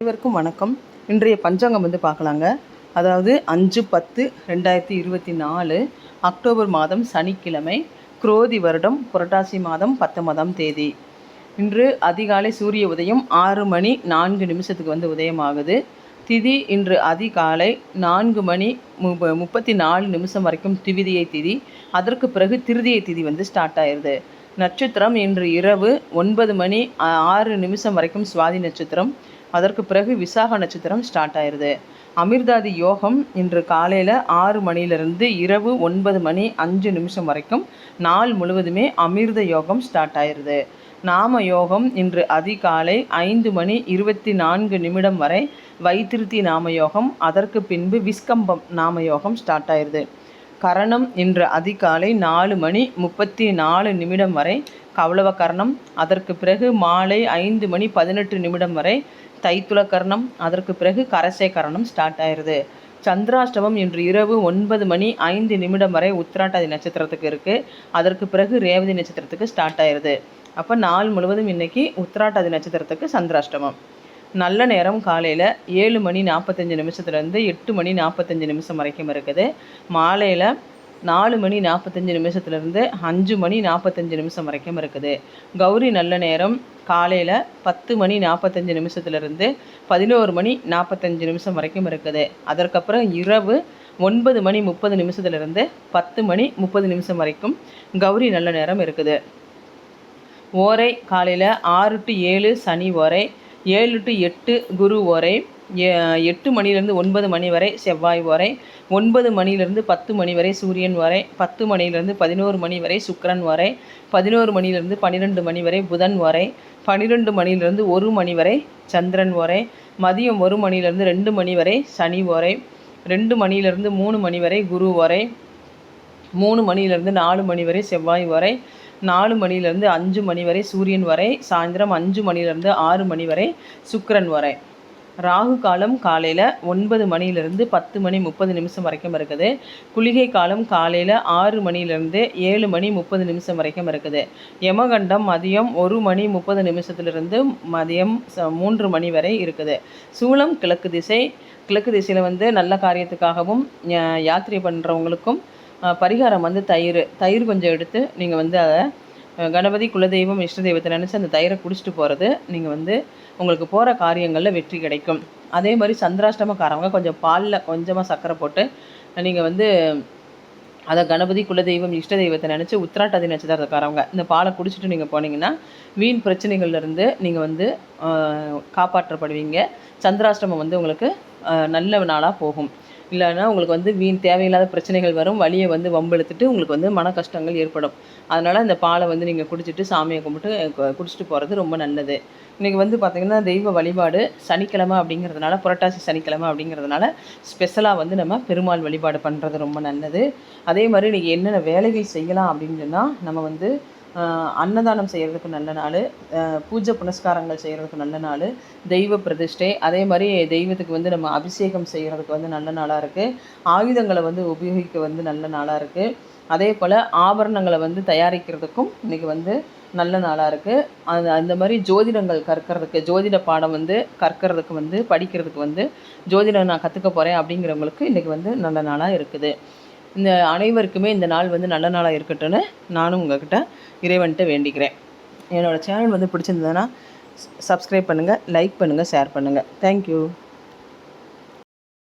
அனைவருக்கும் வணக்கம். இன்றைய பஞ்சாங்கம் வந்து பார்க்கலாங்க. அதாவது அஞ்சு பத்து ரெண்டாயிரத்தி இருபத்தி நாலு அக்டோபர் மாதம் சனிக்கிழமை குரோதி வருடம் புரட்டாசி மாதம் பத்தொன்பதாம் தேதி. இன்று அதிகாலை சூரிய உதயம் ஆறு மணி நான்கு நிமிஷத்துக்கு வந்து உதயமாகுது. திதி இன்று அதிகாலை நான்கு மணி மு முப்பத்தி நாலு நிமிஷம் வரைக்கும் திவிதியை திதி அதற்கு பிறகு திருதியை திதி வந்து ஸ்டார்ட் ஆயிடுது நட்சத்திரம் இன்று இரவு ஒன்பது மணி ஆறு நிமிஷம் வரைக்கும் சுவாதி நட்சத்திரம் அதற்கு பிறகு விசாக நட்சத்திரம் ஸ்டார்ட் ஆயிடுது அமிர்தாதி யோகம் இன்று காலையில் ஆறு மணிலிருந்து இரவு ஒன்பது மணி அஞ்சு நிமிஷம் வரைக்கும் நாள் முழுவதுமே அமிர்த யோகம் ஸ்டார்ட் ஆயிடுது நாம யோகம் இன்று அதிகாலை ஐந்து மணி இருபத்தி நான்கு நிமிடம் வரை வைத்திருத்தி நாமயோகம் அதற்கு பின்பு விஸ்கம்பம் நாம யோகம் ஸ்டார்ட் ஆயிடுது கரணம் இன்று அதிகாலை நாலு மணி முப்பத்தி நாலு நிமிடம் வரை கவளவ கரணம் அதற்கு பிறகு மாலை ஐந்து மணி பதினெட்டு நிமிடம் வரை தைத்துள கரணம் அதற்கு பிறகு கரசை கரணம் ஸ்டார்ட் ஆயிடுது சந்திராஷ்டமம் இன்று இரவு ஒன்பது மணி ஐந்து நிமிடம் வரை உத்திராட்டாதி நட்சத்திரத்துக்கு இருக்குது அதற்கு பிறகு ரேவதி நட்சத்திரத்துக்கு ஸ்டார்ட் ஆயிடுது அப்போ நாள் முழுவதும் இன்றைக்கி உத்திராட்டாதி நட்சத்திரத்துக்கு சந்திராஷ்டமம். நல்ல நேரம் காலையில் ஏழு மணி நாற்பத்தஞ்சு நிமிஷத்துலேருந்து எட்டு மணி நாற்பத்தஞ்சு நிமிஷம் வரைக்கும் இருக்குது. மாலையில் நாலு மணி நாற்பத்தஞ்சு நிமிஷத்துலேருந்து அஞ்சு மணி நாற்பத்தஞ்சு நிமிஷம் வரைக்கும் இருக்குது. கௌரி நல்ல நேரம் காலையில் பத்து மணி நாற்பத்தஞ்சு நிமிஷத்துலேருந்து பதினோரு மணி நாற்பத்தஞ்சு நிமிஷம் வரைக்கும் இருக்குது. அதற்கப்புறம் இரவு ஒன்பது மணி முப்பது நிமிஷத்துலேருந்து பத்து மணி முப்பது நிமிஷம் வரைக்கும் கௌரி நல்ல நேரம் இருக்குது. ஓரை காலையில் ஆறு டு ஏழு சனி ஓரை ஏழு டு எட்டு குரு ஓரை எட்டு மணிலேருந்து ஒன்பது மணி வரை செவ்வாய் வரை ஒன்பது மணிலேருந்து பத்து மணி வரை சூரியன் வரை பத்து மணிலேருந்து பதினோரு மணி வரை சுக்கரன் வரை பதினோரு மணிலேருந்து பன்னிரெண்டு மணி வரை புதன் வரை பன்னிரெண்டு மணிலேருந்து ஒரு மணி வரை சந்திரன் வரை மதியம் ஒரு மணிலேருந்து ரெண்டு மணி வரை சனி வரை ரெண்டு மணிலேருந்து மூணு மணி வரை குரு வரை மூணு மணிலேருந்து நாலு மணி வரை செவ்வாய் வரை நாலு மணிலேருந்து அஞ்சு மணி வரை சூரியன் வரை சாயந்தரம் அஞ்சு மணிலேருந்து ஆறு மணி வரை சுக்கரன் வரை. ராகு காலம் காலையில் ஒன்பது மணிலேருந்து பத்து மணி முப்பது நிமிஷம் வரைக்கும் இருக்குது. குளிகை காலம் காலையில் ஆறு மணிலேருந்து ஏழு மணி முப்பது நிமிஷம் வரைக்கும் இருக்குது. யமகண்டம் மதியம் ஒரு மணி முப்பது நிமிஷத்துலேருந்து மதியம் மூன்று மணி வரை இருக்குது. சூளம் கிழக்கு திசை கிழக்கு திசையில் வந்து நல்ல காரியத்துக்காகவும் யாத்திரை பண்ணுறவங்களுக்கும் பரிகாரம் வந்து தயிர். தயிர் கொஞ்சம் எடுத்து நீங்கள் வந்து அதை கணபதி குலதெய்வம் இஷ்ட தெய்வத்தை நினச்சி அந்த தயிரை குடிச்சிட்டு போகிறது நீங்கள் வந்து உங்களுக்கு போகிற காரியங்களில் வெற்றி கிடைக்கும். அதே மாதிரி சந்திராஷ்டமக்காரவங்க கொஞ்சம் பாலில் கொஞ்சமாக சர்க்கரை போட்டு நீங்கள் வந்து அதை கணபதி குலதெய்வம் இஷ்ட தெய்வத்தை நினச்சி உத்திராட்டாதி நட்சத்திரத்துக்காரவங்க இந்த பாலை குடிச்சிட்டு நீங்கள் போனீங்கன்னா வீண் பிரச்சனைகள்லேருந்து நீங்கள் வந்து காப்பாற்றப்படுவீங்க. சந்திராஷ்டமம் வந்து உங்களுக்கு நல்ல நாளாக போகும். இல்லைன்னா உங்களுக்கு வந்து வீண் தேவையில்லாத பிரச்சனைகள் வரும் வழியை வந்து வம்பெழுத்துட்டு உங்களுக்கு வந்து மன கஷ்டங்கள் ஏற்படும். அதனால் இந்த பாலை வந்து நீங்கள் குடிச்சிட்டு சாமியை கும்பிட்டு குடிச்சிட்டு போகிறது ரொம்ப நல்லது. இன்றைக்கி வந்து பார்த்திங்கன்னா தெய்வ வழிபாடு சனிக்கிழமை அப்படிங்கிறதுனால புரட்டாசி சனிக்கிழமை அப்படிங்கிறதுனால ஸ்பெஷலாக வந்து நம்ம பெருமாள் வழிபாடு பண்ணுறது ரொம்ப நல்லது. அதே மாதிரி இன்றைக்கி என்னென்ன வேலைகள் செய்யலாம் அப்படின்னு சொன்னால் நம்ம வந்து அன்னதானம் செய்கிறதுக்கு நல்ல நாள். பூஜை புனஸ்காரங்கள் செய்கிறதுக்கு நல்ல நாள். தெய்வ பிரதிஷ்டை. அதே மாதிரி தெய்வத்துக்கு வந்து நம்ம அபிஷேகம் செய்கிறதுக்கு வந்து நல்ல நாளாக இருக்குது ஆயுதங்களை வந்து உபயோகிக்க வந்து நல்ல நாளாக இருக்குது அதே போல் ஆபரணங்களை வந்து தயாரிக்கிறதுக்கும் இன்றைக்கி வந்து நல்ல நாளாக இருக்குது அந்த அந்த மாதிரி ஜோதிடங்கள் கற்கிறதுக்கு ஜோதிட பாடம் வந்து கற்கிறதுக்கு வந்து படிக்கிறதுக்கு வந்து ஜோதிடம் நான் கற்றுக்க போகிறேன் அப்படிங்கிறவங்களுக்கு இன்றைக்கி வந்து நல்ல நாளாக இருக்குது. இந்த அனைவருக்குமே இந்த நாள் வந்து நல்ல நாளாக இருக்கட்டும்னு நானும் உங்கள்கிட்ட இறைவன்ட்டு வேண்டிக்கிறேன். என்னோடய சேனல் வந்து பிடிச்சிருந்ததுன்னா சப்ஸ்கிரைப் பண்ணுங்கள் லைக் பண்ணுங்கள் ஷேர் பண்ணுங்கள் தேங்க்யூ